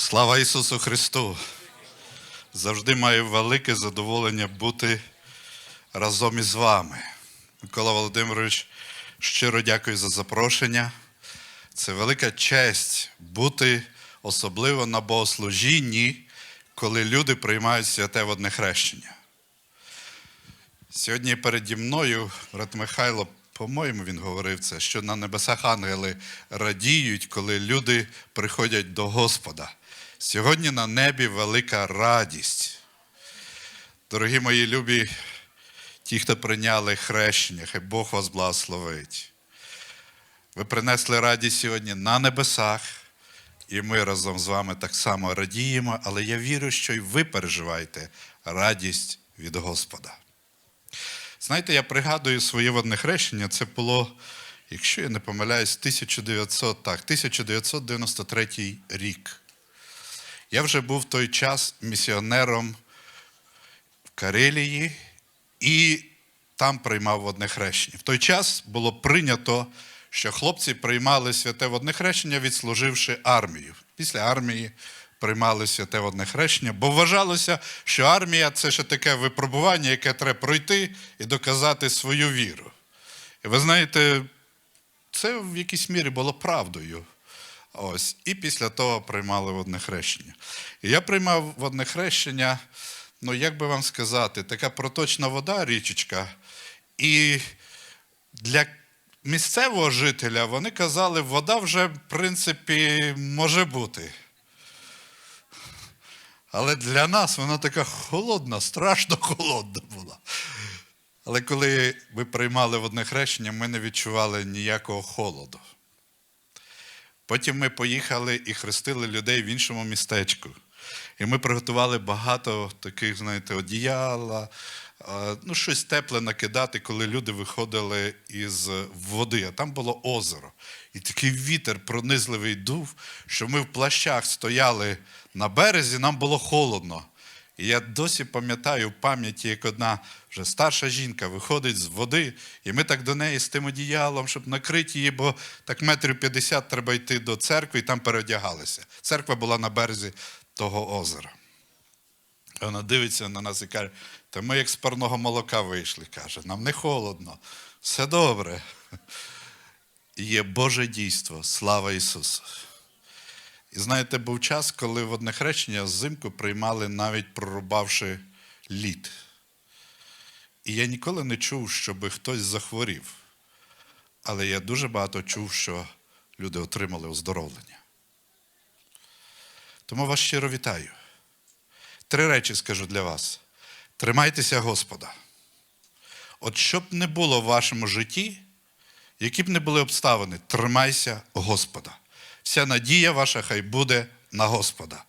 Слава Ісусу Христу! Завжди маю велике задоволення бути разом із вами. Микола Володимирович, щиро дякую за запрошення. Це велика честь бути особливо на богослужінні, коли люди приймають святе водне хрещення. Сьогодні переді мною брат Михайло, по-моєму, він говорив це, що на небесах ангели радіють, коли люди приходять до Господа. Сьогодні на небі велика радість. Дорогі мої любі, ті, хто прийняли хрещення, хай Бог вас благословить. Ви принесли радість сьогодні на небесах, і ми разом з вами так само радіємо, але я вірю, що і ви переживаєте радість від Господа. Знаєте, я пригадую своє водне хрещення, це було, якщо я не помиляюсь, 1900, так, 1993 рік. Я вже був в той час місіонером в Карелії і там приймав водне хрещення. В той час було прийнято, що хлопці приймали святе водне хрещення, відслуживши армію. Після армії приймали святе водне хрещення, бо вважалося, що армія це ще таке випробування, яке треба пройти і доказати свою віру. І ви знаєте, це в якійсь мірі було правдою. Ось. І після того приймали водне хрещення. І я приймав водне хрещення, ну як би вам сказати, така проточна вода, річечка. І для місцевого жителя вони казали, вода вже, в принципі, може бути. Але для нас вона така холодна, страшно холодна була. Але коли ми приймали водне хрещення, ми не відчували ніякого холоду. Потім ми поїхали і хрестили людей в іншому містечку. І ми приготували багато таких, знаєте, одіяла, ну, щось тепле накидати, коли люди виходили із води. А там було озеро. І такий вітер пронизливий дув, що ми в плащах стояли на березі, нам було холодно. І я досі пам'ятаю в пам'яті, як одна вже старша жінка виходить з води, і ми так до неї з тим одіялом, щоб накрити її, бо так метрів 50 треба йти до церкви і там переодягалися. Церква була на березі того озера. Вона дивиться на нас і каже: та ми як з парного молока вийшли, каже, нам не холодно, все добре. Є Боже дійство, слава Ісусу. І знаєте, був час, коли водне хрещення взимку приймали навіть прорубавши лід. І я ніколи не чув, щоб хтось захворів. Але я дуже багато чув, що люди отримали оздоровлення. Тому вас щиро вітаю. Три речі скажу для вас: тримайтеся Господа. От щоб не було в вашому житті, які б не були обставини, тримайся Господа. Вся надія ваша хай буде на Господа.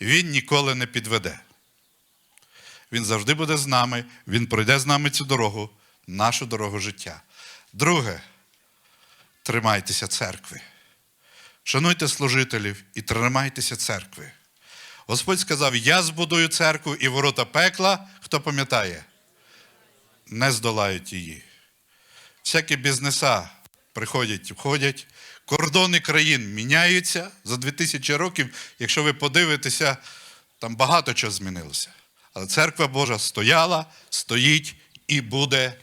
Він ніколи не підведе. Він завжди буде з нами, Він пройде з нами цю дорогу, нашу дорогу життя. Друге, тримайтеся церкви. Шануйте служителів і тримайтеся церкви. Господь сказав: Я збудую церкву і ворота пекла, хто пам'ятає, не здолають її. Всякі бізнеса приходять і входять, кордони країн міняються за 2000 років. Якщо ви подивитеся, там багато чого змінилося. Але церква Божа стояла, стоїть і буде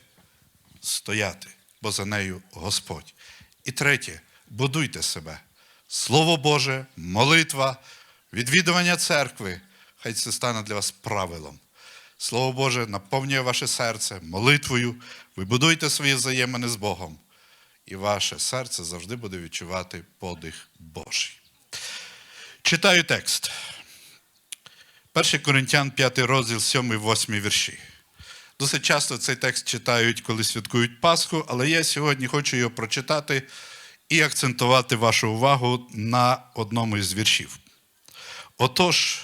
стояти, бо за нею Господь. І третє, будуйте себе. Слово Боже, молитва, відвідування церкви. Хай це стане для вас правилом. Слово Боже наповнює ваше серце молитвою. Ви будуйте свої взаємини з Богом. І ваше серце завжди буде відчувати подих Божий. Читаю текст. 1 Коринтян, 5 розділ, 7, 8 вірші. Досить часто цей текст читають, коли святкують Пасху, але я сьогодні хочу його прочитати і акцентувати вашу увагу на одному із віршів. Отож,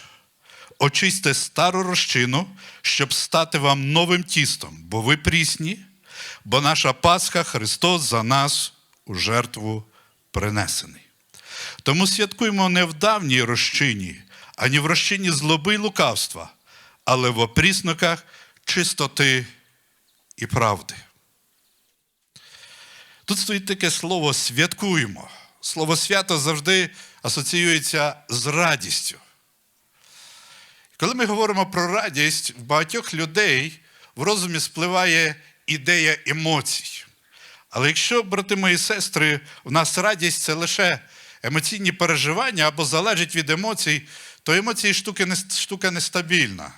очисьте стару розчину, щоб стати вам новим тістом, бо ви прісні, бо наша Пасха Христос за нас у жертву принесений. Тому святкуємо не в давній розчині, ані в розчині злоби й лукавства, але в опрісноках чистоти і правди. Тут стоїть таке слово святкуємо. Слово свято завжди асоціюється з радістю. Коли ми говоримо про радість, в багатьох людей в розумі спливає ідея емоцій. Але якщо, брати мої сестри, у нас радість це лише емоційні переживання або залежить від емоцій, то емоції штуки не, штука нестабільна.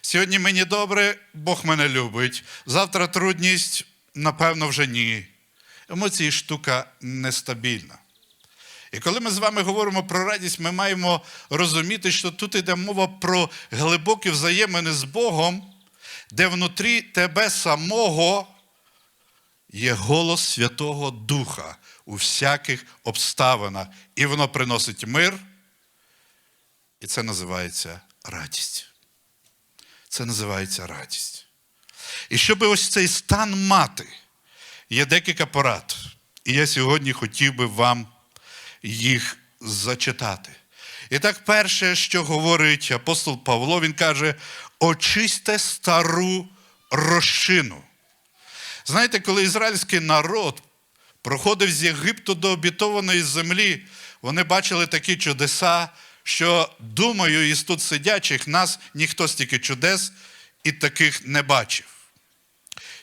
Сьогодні мені добре, Бог мене любить. Завтра трудність, напевно, вже ні. Емоції штука нестабільна. І коли ми з вами говоримо про радість, ми маємо розуміти, що тут йде мова про глибокі взаємини з Богом, де внутрі тебе самого є голос Святого Духа у всяких обставинах. І воно приносить мир. І це називається радість. Це називається радість. І щоб ось цей стан мати, є декілька порад. І я сьогодні хотів би вам їх зачитати. І так, перше, що говорить апостол Павло, він каже: очисьте стару розчину. Знаєте, коли ізраїльський народ проходив з Єгипту до обітованої землі, вони бачили такі чудеса, що, думаю, із тут сидячих нас ніхто стільки чудес і таких не бачив.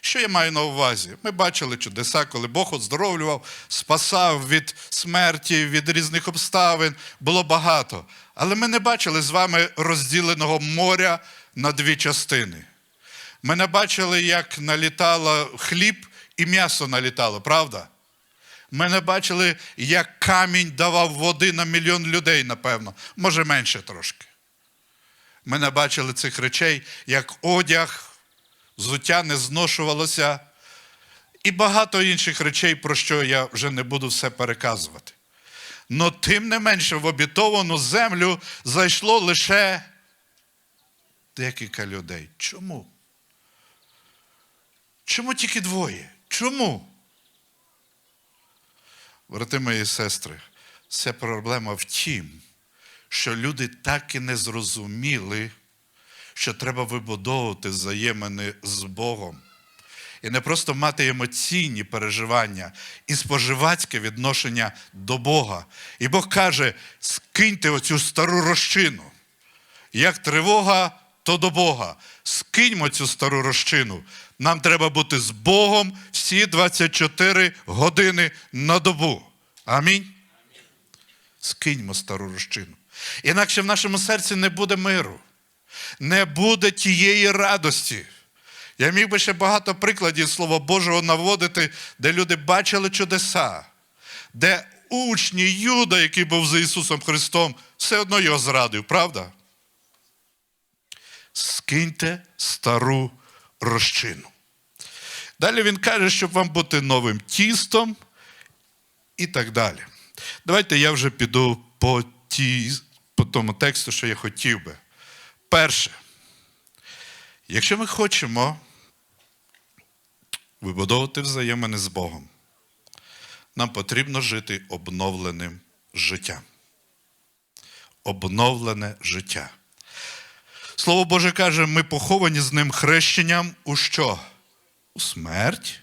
Що я маю на увазі? Ми бачили чудеса, коли Бог оздоровлював, спасав від смерті, від різних обставин, було багато. Але ми не бачили з вами розділеного моря на дві частини. Ми не бачили, як налітало хліб і м'ясо налітало, правда? Ми не бачили, як камінь давав води на мільйон людей, напевно, може менше трошки. Ми не бачили цих речей, як одяг, взуття не зношувалося, і багато інших речей, про що я вже не буду все переказувати. Но тим не менше в обітовану землю зайшло лише декілька людей. Чому? Чому тільки двоє? Чому? Брати мої сестри, вся проблема в тім, що люди так і не зрозуміли, що треба вибудовувати взаємини з Богом. І не просто мати емоційні переживання і споживацьке відношення до Бога. І Бог каже: скиньте оцю стару розчину. Як тривога, то до Бога. Скиньмо цю стару розчину. Нам треба бути з Богом всі 24 години на добу. Амінь. Скиньмо стару розчину. Інакше в нашому серці не буде миру, не буде тієї радості. Я міг би ще багато прикладів Слова Божого наводити, де люди бачили чудеса, де учні Юда, який був за Ісусом Христом, все одно його зрадив, правда? Скиньте стару розчину. Далі він каже, щоб вам бути новим тістом і так далі. Давайте я вже піду по, ті, по тому тексту, що я хотів би. Перше, якщо ми хочемо вибудовувати взаємини з Богом, нам потрібно жити обновленим життям. Обновлене життя. Слово Боже каже, ми поховані з ним хрещенням у що? У смерть.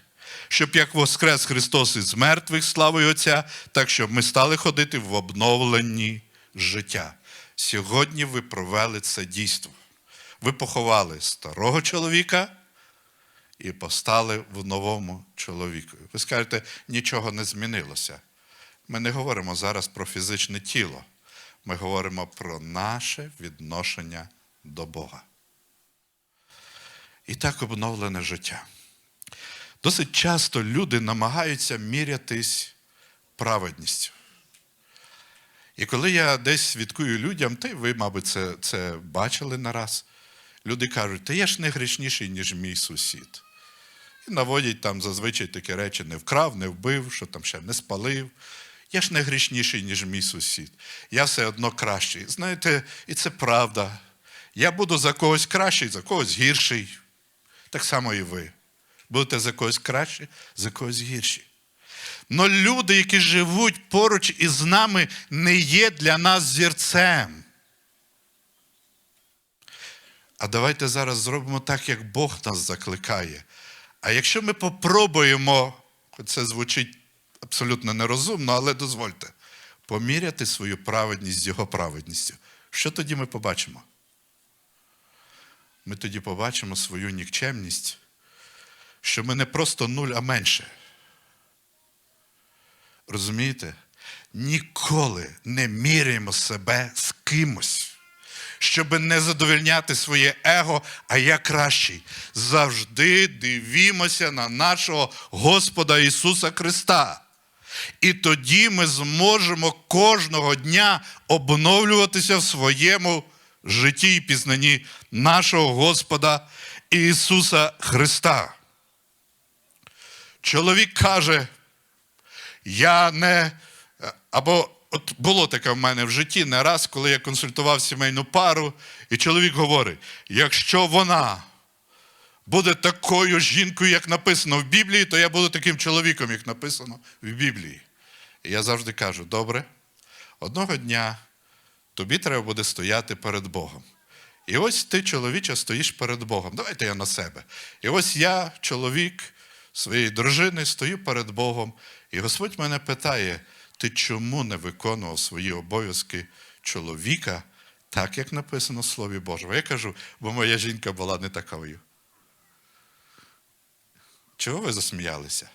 Щоб як воскрес Христос із мертвих славою Отця, так щоб ми стали ходити в обновленні життя. Сьогодні ви провели це дійство. Ви поховали старого чоловіка і постали в новому чоловіку. Ви скажете, нічого не змінилося. Ми не говоримо зараз про фізичне тіло. Ми говоримо про наше відношення до Бога. І так обновлене життя. Досить часто люди намагаються мірятись праведністю. І коли я десь свідкую людям, та й ви, мабуть, це, це бачили нараз, люди кажуть, та я ж не грішніший, ніж мій сусід. І наводять там зазвичай такі речі: не вкрав, не вбив, що там ще не спалив. Я ж не грішніший, ніж мій сусід. Я все одно кращий. Знаєте, і це правда. Я буду за когось кращий, за когось гірший. Так само і ви. Будете за когось кращі, за когось гірші. Но люди, які живуть поруч із нами, не є для нас зірцем. А давайте зараз зробимо так, як Бог нас закликає. А якщо ми попробуємо, хоч це звучить абсолютно нерозумно, але дозвольте, поміряти свою праведність з Його праведністю. Що тоді ми побачимо? Ми тоді побачимо свою нікчемність, що ми не просто нуль, а менше. Розумієте? Ніколи не міряємо себе з кимось, щоб не задовольняти своє его, а я кращий. Завжди дивімося на нашого Господа Ісуса Христа. І тоді ми зможемо кожного дня обновлюватися в своєму житті і пізнанні нашого Господа Ісуса Христа. Чоловік каже, я не. Або от було таке в мене в житті не раз, коли я консультував сімейну пару, і чоловік говорить: якщо вона буде такою жінкою, як написано в Біблії, то я буду таким чоловіком, як написано в Біблії. І я завжди кажу: добре, одного дня тобі треба буде стояти перед Богом. І ось ти, чоловіче, стоїш перед Богом. Давайте я на себе. І ось я, чоловік своєї дружини, стою перед Богом, і Господь мене питає: ти чому не виконував свої обов'язки чоловіка, так як написано в Слові Божому? Я кажу, бо моя жінка була не такою. Чого ви засміялися?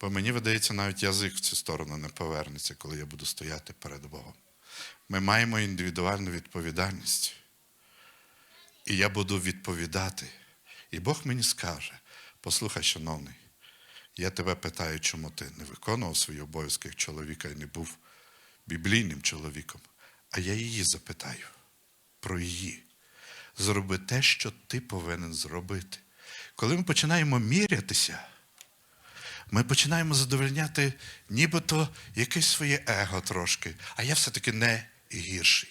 Бо мені видається, навіть язик в цю сторону не повернеться, коли я буду стояти перед Богом. Ми маємо індивідуальну відповідальність. І я буду відповідати. І Бог мені скаже: послухай, шановний, я тебе питаю, чому ти не виконував свої обов'язки як чоловіка і не був біблійним чоловіком. А я її запитаю про її. Зроби те, що ти повинен зробити. Коли ми починаємо мірятися, ми починаємо задовольняти нібито якесь своє его трошки, а я все-таки не гірший.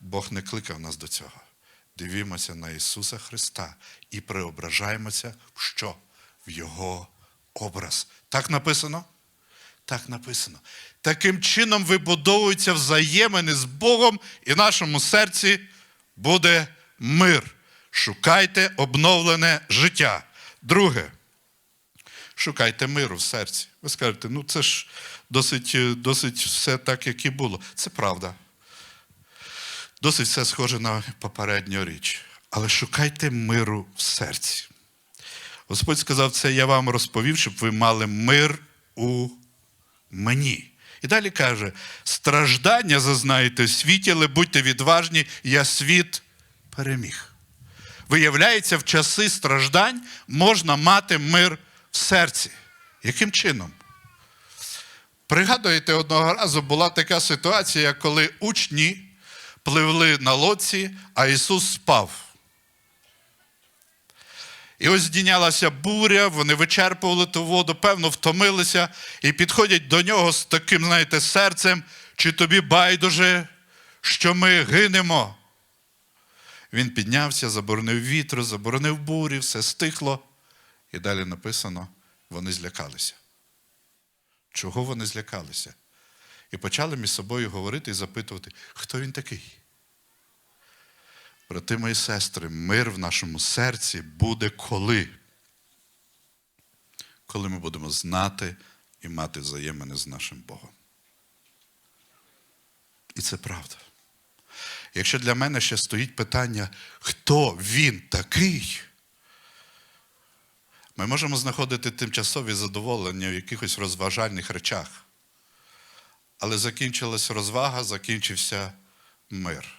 Бог не кликав нас до цього. Дивімося на Ісуса Христа і преображаємося в що? В Його образ. Так написано? Так написано. Таким чином вибудовуються взаємини з Богом, і в нашому серці буде мир. Шукайте обновлене життя. Друге. Шукайте миру в серці. Ви скажете, ну це ж досить, досить все так, як і було. Це правда. Досить все схоже на попередню річ. Але шукайте миру в серці. Господь сказав, це я вам розповів, щоб ви мали мир у мені. І далі каже: страждання зазнаєте в світі, але будьте відважні, я світ переміг. Виявляється, в часи страждань можна мати мир в серці. Яким чином? Пригадуєте, одного разу була така ситуація, коли учні пливли на лодці, а Ісус спав. І ось здійнялася буря, вони вичерпували ту воду, певно, втомилися і підходять до нього з таким, знаєте, серцем, чи тобі байдуже, що ми гинемо. Він піднявся, заборонив вітру, заборонив бурі, все стихло. І далі написано, вони злякалися. Чого вони злякалися? І почали між собою говорити і запитувати, хто він такий. Брати мої сестри, мир в нашому серці буде коли? Коли ми будемо знати і мати взаємини з нашим Богом. І це правда. Якщо для мене ще стоїть питання, хто він такий, ми можемо знаходити тимчасові задоволення в якихось розважальних речах. Але закінчилась розвага, закінчився мир.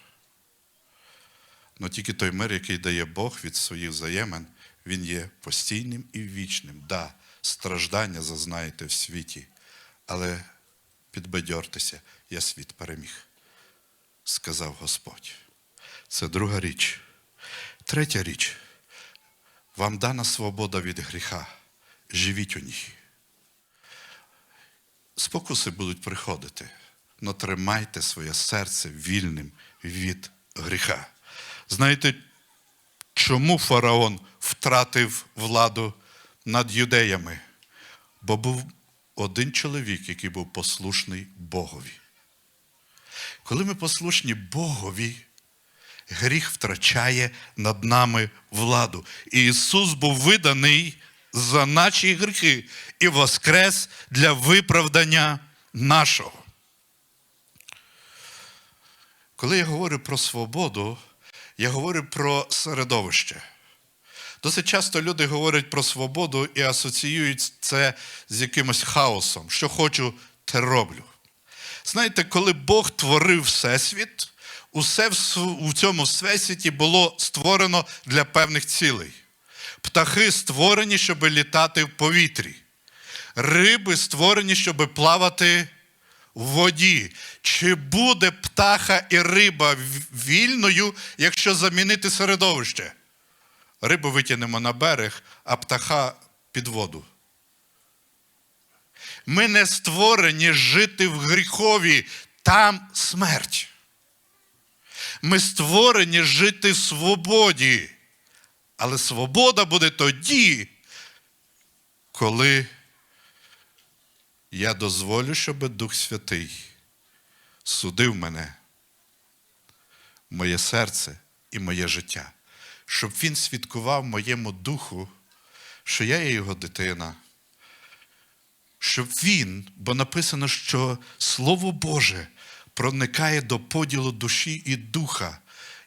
Но тільки той мир, який дає Бог від своїх взаємин, він є постійним і вічним. Да, страждання зазнаєте в світі, але підбадьортеся, я світ переміг, сказав Господь. Це друга річ. Третя річ. Вам дана свобода від гріха. Живіть у ній. Спокуси будуть приходити, але тримайте своє серце вільним від гріха. Знаєте, чому фараон втратив владу над юдеями? Бо був один чоловік, який був послушний Богові. Коли ми послушні Богові, гріх втрачає над нами владу. І Ісус був виданий за наші гріхи і воскрес для виправдання нашого. Коли я говорю про свободу, я говорю про середовище. Досить часто люди говорять про свободу і асоціюють це з якимось хаосом. Що хочу, те роблю. Знаєте, коли Бог творив Всесвіт, усе в цьому всесвіті було створено для певних цілей. Птахи створені, щоб літати в повітрі. Риби створені, щоб плавати в воді. Чи буде птаха і риба вільною, якщо замінити середовище? Рибу витягнемо на берег, а птаха під воду. Ми не створені жити в гріхові, там смерть. Ми створені жити в свободі. Але свобода буде тоді, коли я дозволю, щоб Дух Святий судив мене, моє серце і моє життя, щоб Він свідкував моєму духу, що я є його дитина, щоб він, бо написано, що Слово Боже проникає до поділу душі і духа.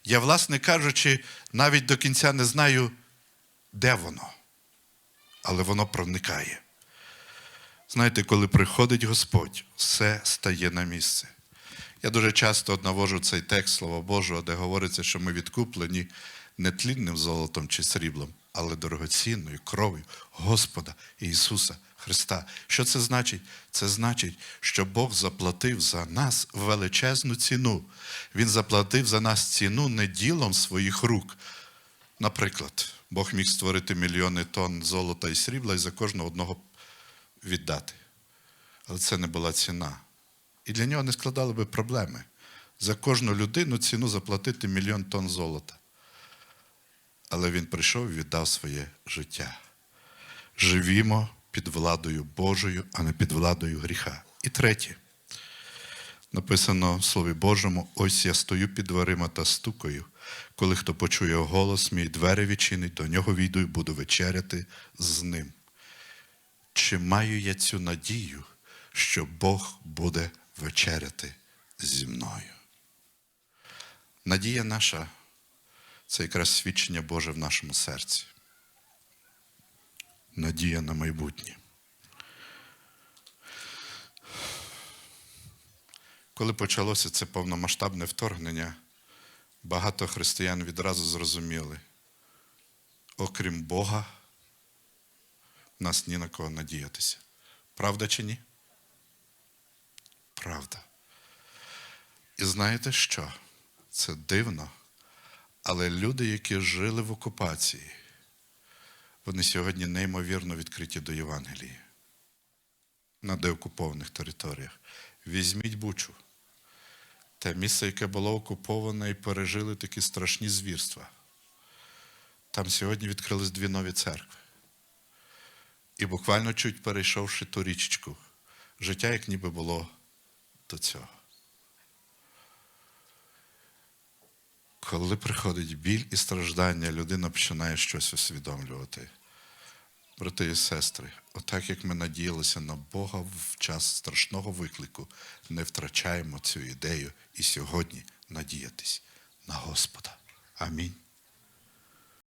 Я, власне кажучи, навіть до кінця не знаю, де воно, але воно проникає. Знаєте, коли приходить Господь, все стає на місце. Я дуже часто навожу цей текст Слова Божого, де говориться, що ми відкуплені не тлінним золотом чи сріблом, але дорогоцінною кров'ю Господа Ісуса Христа. Що це значить? Це значить, що Бог заплатив за нас величезну ціну. Він заплатив за нас ціну не ділом своїх рук. Наприклад, Бог міг створити мільйони тонн золота і срібла і за кожного одного віддати. Але це не була ціна. І для нього не складали би проблеми. За кожну людину ціну заплатити мільйон тонн золота. Але він прийшов і віддав своє життя. Живімо під владою Божою, а не під владою гріха. І третє. Написано в Слові Божому: ось я стою під дверима та стукаю. Коли хто почує голос мій, двері відчинить, до нього війду і буду вечеряти з ним. Чи маю я цю надію, що Бог буде вечеряти зі мною? Надія наша це якраз свідчення Боже в нашому серці. Надія на майбутнє. Коли почалося це повномасштабне вторгнення, багато християн відразу зрозуміли, окрім Бога, в нас ні на кого надіятися. Правда чи ні? Правда. І знаєте що? Це дивно. Але люди, які жили в окупації, вони сьогодні неймовірно відкриті до Євангелії на деокупованих територіях. Візьміть Бучу. Те місце, яке було окуповане і пережили такі страшні звірства. Там сьогодні відкрились дві нові церкви. І буквально чуть перейшовши ту річечку, життя як ніби було до цього. Коли приходить біль і страждання, людина починає щось усвідомлювати. Брати і сестри, отак як ми надіялися на Бога в час страшного виклику, не втрачаємо цю ідею і сьогодні надіятись на Господа. Амінь.